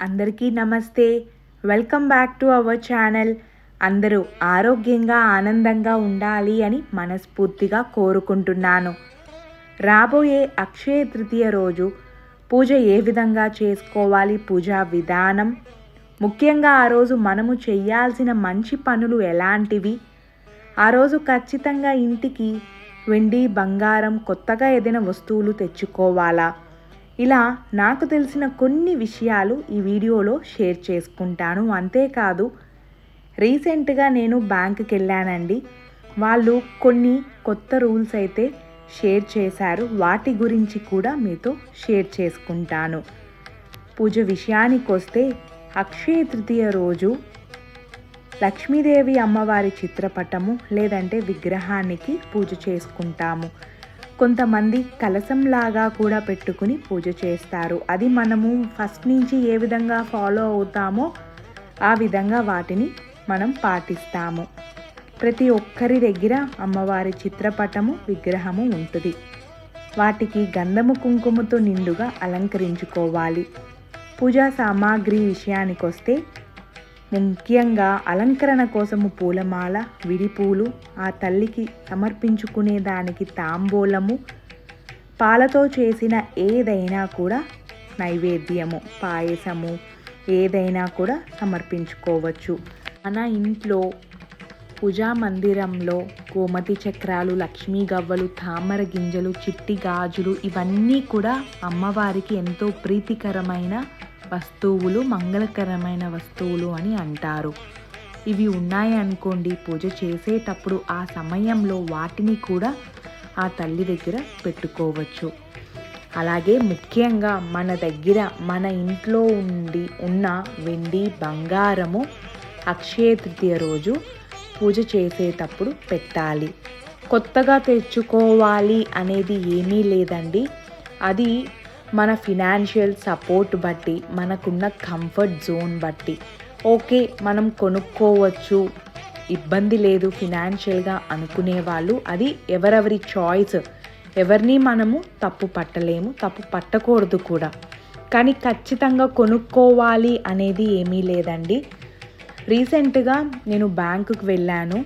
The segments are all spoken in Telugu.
అందరికీ నమస్తే. Welcome back to our channel. అందరూ ఆరోగ్యంగా ఆనందంగా ఉండాలి అని మనస్ఫూర్తిగా కోరుకుంటున్నాను. రాబోయే అక్షయ తృతీయ రోజు పూజ ఏ విధంగా చేసుకోవాలి? పూజా విధానం. ముఖ్యంగా ఆ రోజు మనము చేయాల్సిన మంచి పనులు ఎలాంటివి? ఆ రోజు ఖచ్చితంగా ఇంటికి వెండి బంగారం కొత్తగా ఏదైనా వస్తువులు తెచ్చుకోవాలా? ఇలా నాకు తెలిసిన కొన్ని విషయాలు ఈ వీడియోలో షేర్ చేసుకుంటాను. అంతేకాదు రీసెంట్గా నేను బ్యాంకుకి వెళ్ళానండి వాళ్ళు కొన్ని కొత్త రూల్స్ అయితే షేర్ చేశారు. వాటి గురించి కూడా మీతో షేర్ చేసుకుంటాను. పూజ విషయానికి వస్తే అక్షయ తృతీయ రోజు లక్ష్మీదేవి అమ్మవారి చిత్రపటము లేదంటే విగ్రహానికి పూజ చేసుకుంటాము. కొంతమంది కలసంలాగా కూడా పెట్టుకుని పూజ చేస్తారు. అది మనము ఫస్ట్ నుంచి ఏ విధంగా ఫాలో అవుతామో ఆ విధంగా వాటిని మనం పాటిస్తాము. ప్రతి ఒక్కరి దగ్గర అమ్మవారి చిత్రపటము విగ్రహము ఉంటుంది. వాటికి గంధము కుంకుమతో నిండుగా అలంకరించుకోవాలి. పూజా సామాగ్రి విషయానికొస్తే ముఖ్యంగా అలంకరణ కోసము పూలమాల విడిపూలు ఆ తల్లికి సమర్పించుకునే దానికి తాంబూలము పాలతో చేసిన ఏదైనా కూడా నైవేద్యము పాయసము ఏదైనా కూడా సమర్పించుకోవచ్చు. మన ఇంట్లో పూజా మందిరంలో గోమతి చక్రాలు లక్ష్మీ గవ్వలు తామర గింజలు చిట్టి గాజులు ఇవన్నీ కూడా అమ్మవారికి ఎంతో ప్రీతికరమైన వస్తువులు మంగళకరమైన వస్తువులు అని అంటారు. ఇవి ఉన్నాయి అనుకోండి పూజ చేసేటప్పుడు ఆ సమయంలో వాటిని కూడా ఆ తల్లి దగ్గర పెట్టుకోవచ్చు. అలాగే ముఖ్యంగా మన దగ్గర మన ఇంట్లో ఉండి ఉన్న వెండి బంగారము అక్షయ తృతీయ రోజు పూజ చేసేటప్పుడు పెట్టాలి. కొత్తగా తెచ్చుకోవాలి అనేది ఏమీ లేదండి. అది మన ఫినాన్షియల్ సపోర్ట్ బట్టి మనకున్న కంఫర్ట్ జోన్ బట్టి. ఓకే మనం కొనుక్కోవచ్చు. ఇబ్బంది లేదు ఫినాన్షియల్గా అనుకునే వాళ్ళు అది ఎవరెవరి చాయిస్. ఎవరిని మనము తప్పు పట్టలేము తప్పు పట్టకూడదు కూడా. కానీ ఖచ్చితంగా కొనుక్కోవాలి అనేది ఏమీ లేదండి. రీసెంట్గా నేను బ్యాంకుకి వెళ్ళాను.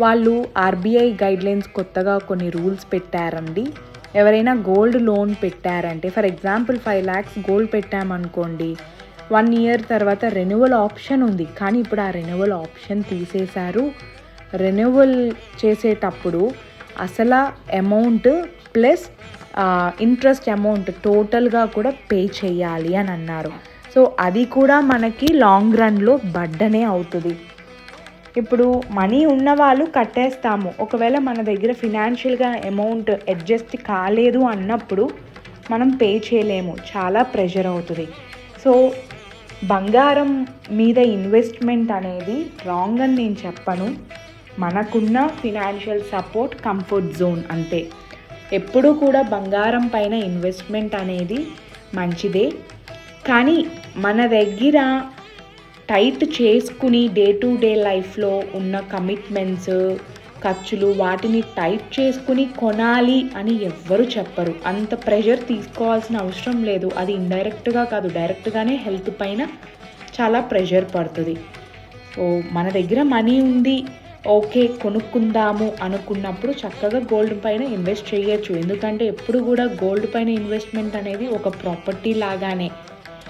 వాళ్ళు ఆర్బీఐ గైడ్లైన్స్ కొత్తగా కొన్ని రూల్స్ పెట్టారండి. ఎవరైనా గోల్డ్ లోన్ పెట్టారంటే for example five lakhs gold పెట్టామనుకోండి వన్ ఇయర్ తర్వాత రెన్యువల్ ఆప్షన్ ఉంది. కానీ ఇప్పుడు ఆ రెన్యువల్ ఆప్షన్ తీసేశారు. రెన్యువల్ చేసేటప్పుడు అసలు అమౌంట్ ప్లస్ ఇంట్రెస్ట్ అమౌంట్ టోటల్గా కూడా పే చేయాలి అని అన్నారు. సో అది కూడా మనకి లాంగ్ రన్లో బడ్డనే అవుతుంది. ఇప్పుడు మనీ ఉన్నవాళ్ళు కట్టేస్తాము. ఒకవేళ మన దగ్గర ఫినాన్షియల్గా అమౌంట్ అడ్జస్ట్ కాలేదు అన్నప్పుడు మనం పే చేయలేము. చాలా ప్రెషర్ అవుతుంది. సో బంగారం మీద ఇన్వెస్ట్మెంట్ అనేది రాంగ్ అని నేను చెప్పను. మనకున్న ఫినాన్షియల్ సపోర్ట్ కంఫర్ట్ జోన్ అంతే. ఎప్పుడూ కూడా బంగారం పైన ఇన్వెస్ట్మెంట్ అనేది మంచిదే. కానీ మన దగ్గర టైట్ చేసుకుని డే టు డే లైఫ్లో ఉన్న కమిట్మెంట్స్ ఖర్చులు వాటిని టైట్ చేసుకుని కొనాలి అని ఎవ్వరు చెప్పరు. అంత ప్రెషర్ తీసుకోవాల్సిన అవసరం లేదు. అది ఇండైరెక్ట్గా కాదు డైరెక్ట్గానే హెల్త్ పైన చాలా ప్రెషర్ పడుతుంది. సో మన దగ్గర మనీ ఉంది ఓకే కొనుక్కుందాము అనుకున్నప్పుడు చక్కగా గోల్డ్ పైన ఇన్వెస్ట్ చేయొచ్చు. ఎందుకంటే ఎప్పుడు కూడా గోల్డ్ పైన ఇన్వెస్ట్మెంట్ అనేది ఒక ప్రాపర్టీ లాగానే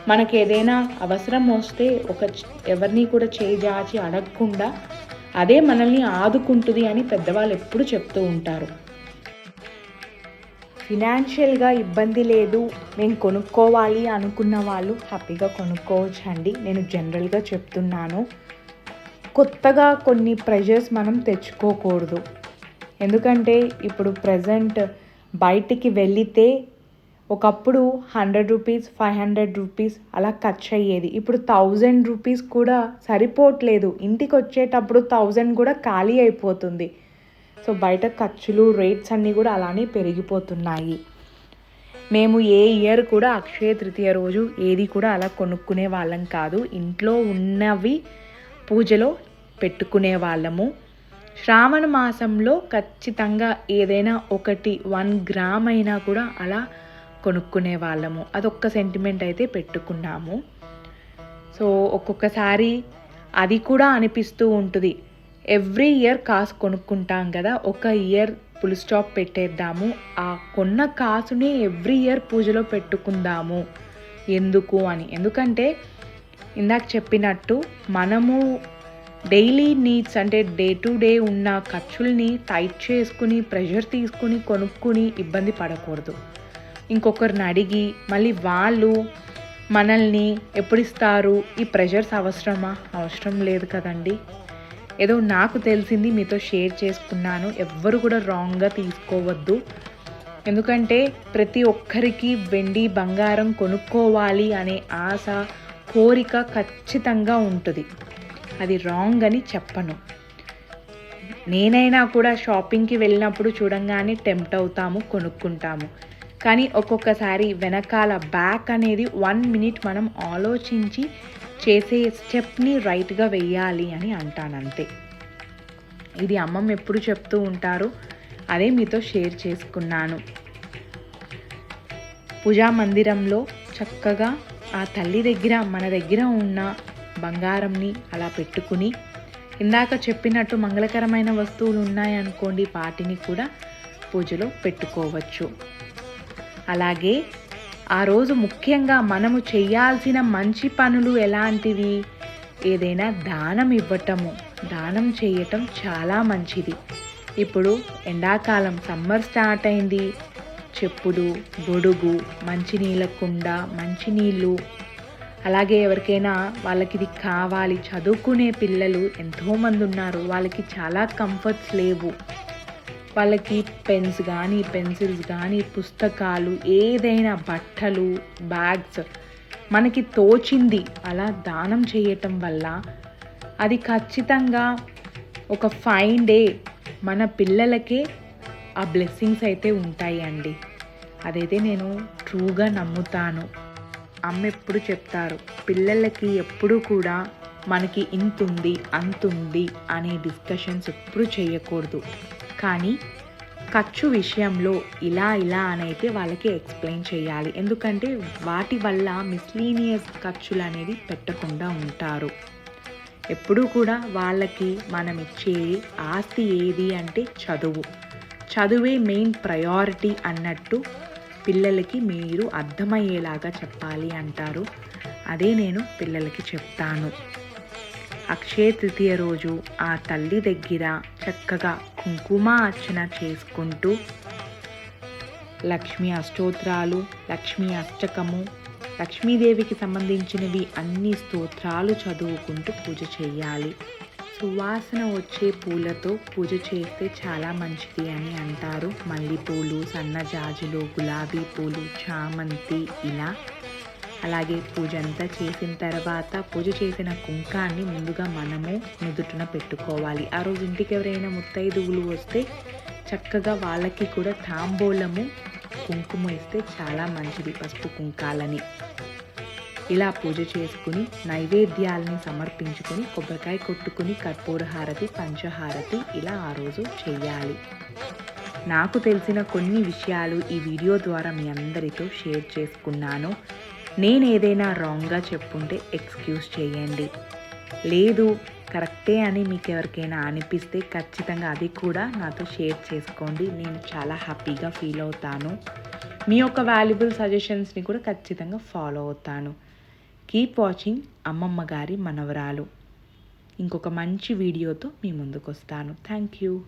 మనకి ఏదైనా అవసరం వస్తే ఒక ఎవరిని కూడా చేజాచి అడగకుండా అదే మనల్ని ఆదుకుంటుంది అని పెద్దవాళ్ళు ఎప్పుడు చెప్తూ ఉంటారు. ఫినాన్షియల్గా ఇబ్బంది లేదు. మేము కొనుక్కోవాలి అనుకున్న వాళ్ళు హ్యాపీగా కొనుక్కోవచ్చు అండి నేను జనరల్గా చెప్తున్నాను. కొత్తగా కొన్ని ప్రెషర్స్ మనం తెచ్చుకోకూడదు. ఎందుకంటే ఇప్పుడు ప్రజెంట్ బయటికి వెళితే ఒకప్పుడు hundred rupees five hundred rupees అలా ఖర్చు అయ్యేది. ఇప్పుడు థౌజండ్ రూపీస్ కూడా సరిపోవట్లేదు. ఇంటికి వచ్చేటప్పుడు థౌజండ్ కూడా ఖాళీ అయిపోతుంది. సో బయట ఖర్చులు రేట్స్ అన్నీ కూడా అలానే పెరిగిపోతున్నాయి. మేము ఏ ఇయర్ కూడా అక్షయ తృతీయ రోజు ఏది కూడా అలా కొనుక్కునే వాళ్ళం కాదు. ఇంట్లో ఉన్నవి పూజలో పెట్టుకునే వాళ్ళము. శ్రావణ మాసంలో ఖచ్చితంగా ఏదైనా ఒకటి వన్ గ్రామ్ అయినా కూడా అలా కొనుక్కునే వాళ్ళము. అదొక్క సెంటిమెంట్ అయితే పెట్టుకున్నాము. సో ఒక్కొక్కసారి అది కూడా అనిపిస్తూ ఉంటుంది. ఎవ్రీ ఇయర్ కాసు కొనుక్కుంటాం కదా ఒక ఇయర్ ఫుల్ స్టాప్ పెట్టేద్దాము. ఆ కొన్న కాసుని ఎవ్రీ ఇయర్ పూజలో పెట్టుకుందాము. ఎందుకు అని. ఎందుకంటే ఇందాక చెప్పినట్టు మనము డైలీ నీడ్స్ అంటే డే టు డే ఉన్న ఖర్చుల్ని టైట్ చేసుకుని ప్రెషర్ తీసుకుని కొనుక్కుని ఇబ్బంది పడకూడదు. ఇంకొకరిని అడిగి మళ్ళీ వాళ్ళు మనల్ని ఎప్పుడు ఇస్తారు ఈ ప్రెషర్స్ అవసరమా? అవసరం లేదు కదండి. ఏదో నాకు తెలిసింది మీతో షేర్ చేసుకున్నాను. ఎవ్వరు కూడా రాంగ్గా తీసుకోవద్దు. ఎందుకంటే ప్రతి ఒక్కరికి వెండి బంగారం కొనుక్కోవాలి అనే ఆశ కోరిక ఖచ్చితంగా ఉంటుంది. అది రాంగ్ అని చెప్పను. నేనైనా కూడా షాపింగ్కి వెళ్ళినప్పుడు చూడంగానే టెంప్ట్ అవుతాము కొనుక్కుంటాము. కానీ ఒక్కొక్కసారి వెనకాల బ్యాక్ అనేది వన్ మినిట్ మనం ఆలోచించి చేసే స్టెప్ని రైట్గా వెయ్యాలి అని అంటాను అంతే ఇది అమ్మమ్మ ఎప్పుడు చెప్తూ ఉంటారు అదే మీతో షేర్ చేసుకున్నాను. పూజా మందిరంలో చక్కగా ఆ తల్లి దగ్గర మన దగ్గర ఉన్న బంగారంని అలా పెట్టుకుని ఇందాక చెప్పినట్టు మంగళకరమైన వస్తువులు ఉన్నాయనుకోండి వాటిని కూడా పూజలో పెట్టుకోవచ్చు. అలాగే ఆ రోజు ముఖ్యంగా మనము చేయాల్సిన మంచి పనులు ఎలాంటివి? ఏదైనా దానం ఇవ్వటము దానం చేయటం చాలా మంచిది. ఇప్పుడు ఎండాకాలం సమ్మర్ స్టార్ట్ అయింది. చెప్పులు గొడుగు మంచినీళ్ళ కుండ మంచినీళ్ళు. అలాగే ఎవరికైనా వాళ్ళకి ఇది కావాలి చదువుకునే పిల్లలు ఎంతోమంది ఉన్నారు. వాళ్ళకి చాలా కంఫర్ట్స్ లేవు. వాళ్ళకి పెన్స్ కానీ పెన్సిల్స్ కానీ పుస్తకాలు ఏదైనా బట్టలు బ్యాగ్స్ మనకి తోచింది అలా దానం చేయటం వల్ల అది ఖచ్చితంగా ఒక ఫైన్ డే మన పిల్లలకే ఆ బ్లెస్సింగ్స్ అయితే ఉంటాయి అండి అదైతే నేను ట్రూగా నమ్ముతాను. అమ్మ ఎప్పుడు చెప్తారు పిల్లలకి ఎప్పుడు కూడా మనకి ఇంతుంది అంతుంది అనే డిస్కషన్స్ ఎప్పుడు చేయకూడదు. కానీ ఖర్చు విషయంలో ఇలా ఇలా అని అయితే వాళ్ళకి ఎక్స్ప్లెయిన్ చేయాలి. ఎందుకంటే వాటి వల్ల మిస్లీనియస్ ఖర్చులు అనేది పెట్టకుండా ఉంటారు. ఎప్పుడూ కూడా వాళ్ళకి మనం ఇచ్చేది ఆస్తి ఏది అంటే చదువు. చదువే మెయిన్ ప్రయారిటీ అన్నట్టు పిల్లలకి మీరు అర్థమయ్యేలాగా చెప్పాలి అంటారు. అదే నేను పిల్లలకి చెప్తాను. అక్షయ తృతీయ రోజు ఆ తల్లి దగ్గర చక్కగా కుంకుమ అర్చన చేసుకుంటూ లక్ష్మీ అష్టోత్రాలు లక్ష్మీ అష్టకము లక్ష్మీదేవికి సంబంధించినవి అన్ని స్తోత్రాలు చదువుకుంటూ పూజ చేయాలి. సువాసన వచ్చే పూలతో పూజ చేస్తే చాలా మంచిది అని అంటారు. మల్లెపూలు సన్నజాజులు గులాబీ పూలు చామంతి ఇలా అలాగే పూజ అంతా చేసిన తర్వాత పూజ చేసిన కుంకాన్ని ముందుగా మనము నుదుటిన పెట్టుకోవాలి. ఆ రోజు ఇంటికి ఎవరైనా ముత్తైదువులు వస్తే చక్కగా వాళ్ళకి కూడా తాంబూలము కుంకుమ ఇస్తే చాలా మంచిది పసుపు కుంకాలని. ఇలా పూజ చేసుకుని నైవేద్యాలని సమర్పించుకుని కొబ్బరికాయ కొట్టుకుని కర్పూర హారతి పంచహారతి ఇలా ఆ రోజు చేయాలి. నాకు తెలిసిన కొన్ని విషయాలు ఈ వీడియో ద్వారా మీ అందరితో షేర్ చేసుకున్నాను. నేను ఏదైనా రాంగ్గా చెప్పుంటే ఎక్స్క్యూజ్ చేయండి. లేదు కరెక్టే అని మీకు ఎవరికైనా అనిపిస్తే ఖచ్చితంగా అది కూడా నాతో షేర్ చేసుకోండి. నేను చాలా హ్యాపీగా ఫీల్ అవుతాను. మీ యొక్క వాల్యుబుల్ సజెషన్స్ని కూడా ఖచ్చితంగా ఫాలో అవుతాను. కీప్ వాచింగ్ అమ్మమ్మ గారి మనవరాలు. ఇంకొక మంచి వీడియోతో మీ ముందుకు వస్తాను థ్యాంక్ యూ